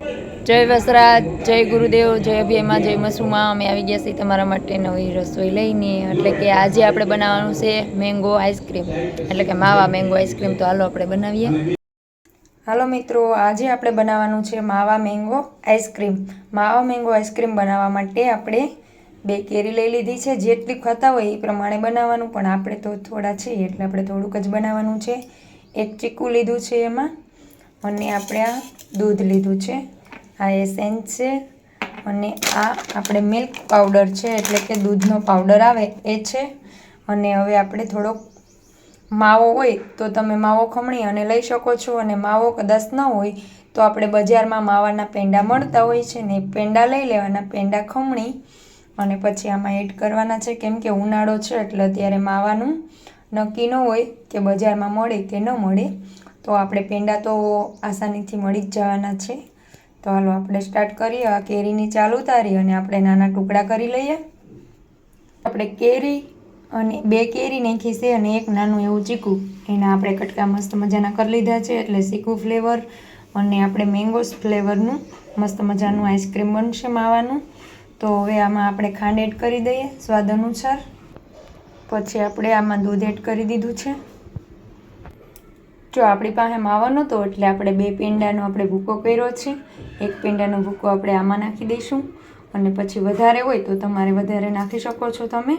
જય વસરાજ, જય ગુરુદેવ, જય અભિયમાં, જય મસુમાં. અમે આવી ગયા છીએ તમારા માટે નવી રસોઈ લઈને. એટલે કે આજે આપણે બનાવવાનું છે મેંગો આઈસ્ક્રીમ. એટલે કે માવા મેંગો આઈસ્ક્રીમ. તો હાલો આપણે બનાવીએ. હાલો મિત્રો, આજે આપણે બનાવવાનું છે માવા મેંગો આઈસ્ક્રીમ. માવા મેંગો આઈસ્ક્રીમ બનાવવા માટે આપણે બે કેરી લઈ લીધી છે. જેટલી ખાતા હોય એ પ્રમાણે બનાવવાનું. પણ આપણે તો થોડા છે એટલે આપણે થોડુંક જ બનાવવાનું છે. એક ચીકુ લીધું છે એમાં. અને આપણે આ દૂધ લીધું છે. આ એસેન્સ છે અને આ આપણે મિલ્ક પાવડર છે, એટલે કે દૂધનો પાવડર આવે એ છે. અને હવે આપણે થોડોક માવો હોય તો તમે માવો ખમણી અને લઈ શકો છો. અને માવો કદાચ ન હોય તો આપણે બજારમાં માવાના પેંડા મળતા હોય છે ને પેંડા લઈ લેવાના, પેંડા ખમણી. અને પછી આમાં એડ કરવાના છે, કેમ કે ઉનાળો છે એટલે અત્યારે માવાનું નક્કી ન હોય કે બજારમાં મળે કે ન મળે. તો આપણે પેંડા તો આસાનીથી મળી જ જવાના છે. તો હાલો આપણે સ્ટાર્ટ કરીએ. આ કેરીની ચાલ ઉતારી અને આપણે નાના ટુકડા કરી લઈએ. આપણે કેરી અને બે કેરી નાખી છે અને એક નાનું એવું ચીકુ. એના આપણે કટકા મસ્ત મજાના કરી લીધા છે એટલે ચીકુ ફ્લેવર અને આપણે મેંગોસ ફ્લેવરનું મસ્ત મજાનું આઈસ્ક્રીમ બનશે માવાનું. તો હવે આમાં આપણે ખાંડ એડ કરી દઈએ સ્વાદ અનુસાર. પછી આપણે આમાં દૂધ એડ કરી દીધું છે. જો આપણી પાસે માવો નહોતો એટલે આપણે બે પેંડાનો આપણે ભૂકો કર્યો છે. એક પેંડાનો ભૂકો આપણે આમાં નાખી દઈશું. અને પછી વધારે હોય તો તમારે વધારે નાખી શકો છો તમે.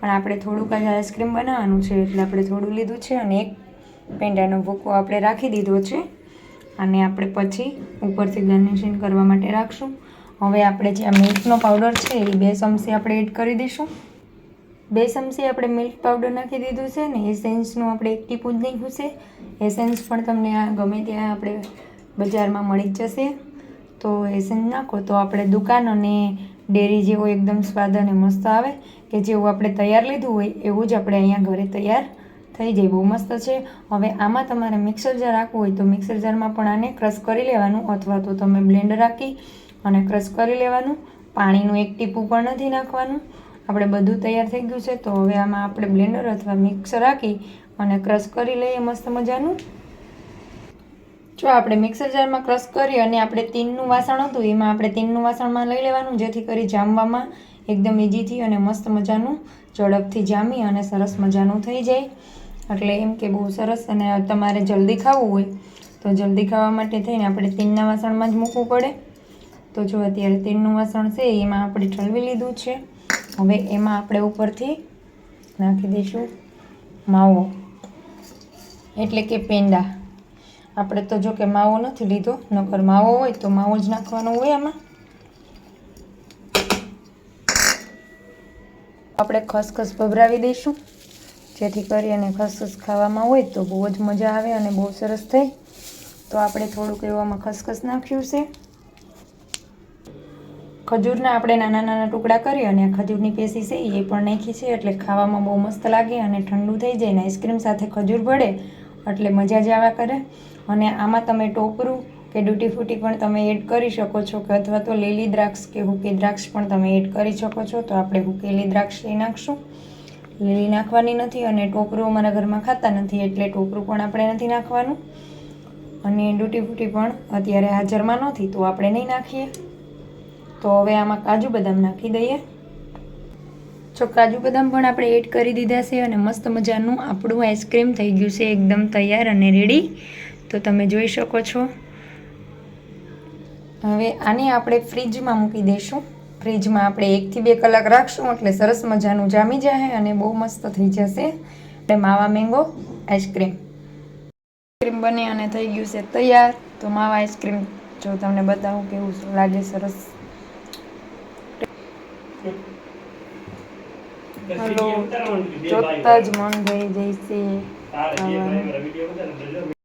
પણ આપણે થોડુંક જ આઈસ્ક્રીમ બનાવવાનું છે એટલે આપણે થોડું લીધું છે અને એક પેંડાનો ભૂકો આપણે રાખી દીધો છે. અને આપણે પછી ઉપરથી ગાર્નિશિંગ કરવા માટે રાખશું. હવે આપણે જે આ મિલ્કનો પાવડર છે એ બે ચમચી આપણે એડ કરી દઈશું. બે ચમચી આપણે મિલ્ક પાવડર નાખી દીધું છે ને એસેન્સનું આપણે એક ટીપું જ નાખ્યું છે. એસેન્સ પણ તમને આ ગમે ત્યાં આપણે બજારમાં મળી જ જશે. તો એસેન્સ નાખો તો આપણે દુકાન અને ડેરી જેવો એકદમ સ્વાદ અને મસ્ત આવે કે જેવું આપણે તૈયાર લીધું હોય એવું જ આપણે અહીંયા ઘરે તૈયાર થઈ જાય. બહુ મસ્ત છે. હવે આમાં તમારે મિક્સર જાર રાખવું હોય તો મિક્સર જારમાં પણ આને ક્રશ કરી લેવાનું અથવા તો તમે બ્લેન્ડર રાખી અને ક્રશ કરી લેવાનું. પાણીનું એક ટીપું પણ નથી નાખવાનું. આપણે બધું તૈયાર થઈ ગયું છે, તો હવે આમાં આપણે બ્લેન્ડર અથવા મિક્સર રાખી અને ક્રશ કરી લઈએ મસ્ત મજાનું. જો આપણે મિક્સર જારમાં ક્રશ કરી અને આપણે તીનનું વાસણ હતું, એમાં આપણે તીનનું વાસણમાં લઈ લેવાનું, જેથી કરી જામવામાં એકદમ ઇઝીથી અને મસ્ત મજાનું ઝડપથી જામી અને સરસ મજાનું થઈ જાય. એટલે એમ કે બહુ સરસ અને તમારે જલ્દી ખાવું હોય, તો જલ્દી ખાવા માટે થઈને આપણે તીનના વાસણમાં જ મૂકવું પડે. તો જો અત્યારે તીનનું વાસણ છે, એમાં આપણે ઠલવી લીધું છે. હવે એમાં આપણે ઉપરથી નાખી દઈશું માવો. એટલે કે પેંડા. આપણે તો જો કે માવો નથી લીધો, નકર માવો હોય તો માવો જ નાખવાનો હોય આમાં. આપણે ખસખસ ભભરાવી દઈશું. જેથી કરી અને ખસખસ ખાવામાં હોય તો બહુ જ મજા આવે અને બહુ સરસ થાય તો આપણે થોડુંક એવામાં ખસખસ નાખ્યું છે. ખજૂરના આપણે નાના નાના ટુકડા કરી અને ખજૂરની પેશી છે એ પણ નાખી છે એટલે ખાવામાં બહુ મસ્ત લાગે અને ઠંડુ થઈ જાય ને આઈસ્ક્રીમ સાથે ખજૂર ભળે એટલે મજા જ આવ્યા કરે. અને આમાં તમે ટોપરું કે ડૂટી ફૂટી પણ તમે એડ કરી શકો છો કે અથવા તો લીલી દ્રાક્ષ કે હુકી દ્રાક્ષ પણ તમે એડ કરી શકો છો. તો આપણે હુકેલી દ્રાક્ષ લઈ નાખશું. લીલી નાખવાની નથી અને ટોપરું અમારા ઘરમાં ખાતા નથી એટલે ટોપરું પણ આપણે નથી નાખવાનું. અને ડૂટી ફૂટી પણ અત્યારે હાજરમાં નથી તો આપણે નહીં નાખીએ. તો હવે આમાં કાજુ બદામ નાખી દઈએ. જો કાજુ બદામ પણ આપણે એડ કરી દીધા છે અને મસ્ત મજાનું આપણું આઈસ્ક્રીમ થઈ ગયું છે એકદમ તૈયાર અને રેડી. તો તમે જોઈ શકો છો. હવે આને આપણે ફ્રીજમાં મૂકી દઈશું. ફ્રીજમાં આપણે એકથી બે કલાક રાખશું એટલે સરસ મજાનું જામી જશે અને બહુ મસ્ત થઈ જશે. એટલે માવા મેંગો આઈસ્ક્રીમ. આઈસ્ક્રીમ બને અને થઈ ગયું છે તૈયાર. તો માવા આઈસ્ક્રીમ જો તમને બતાવું કેવું લાગે સરસ હલો જોતા જ મન થઈ ખાવાનું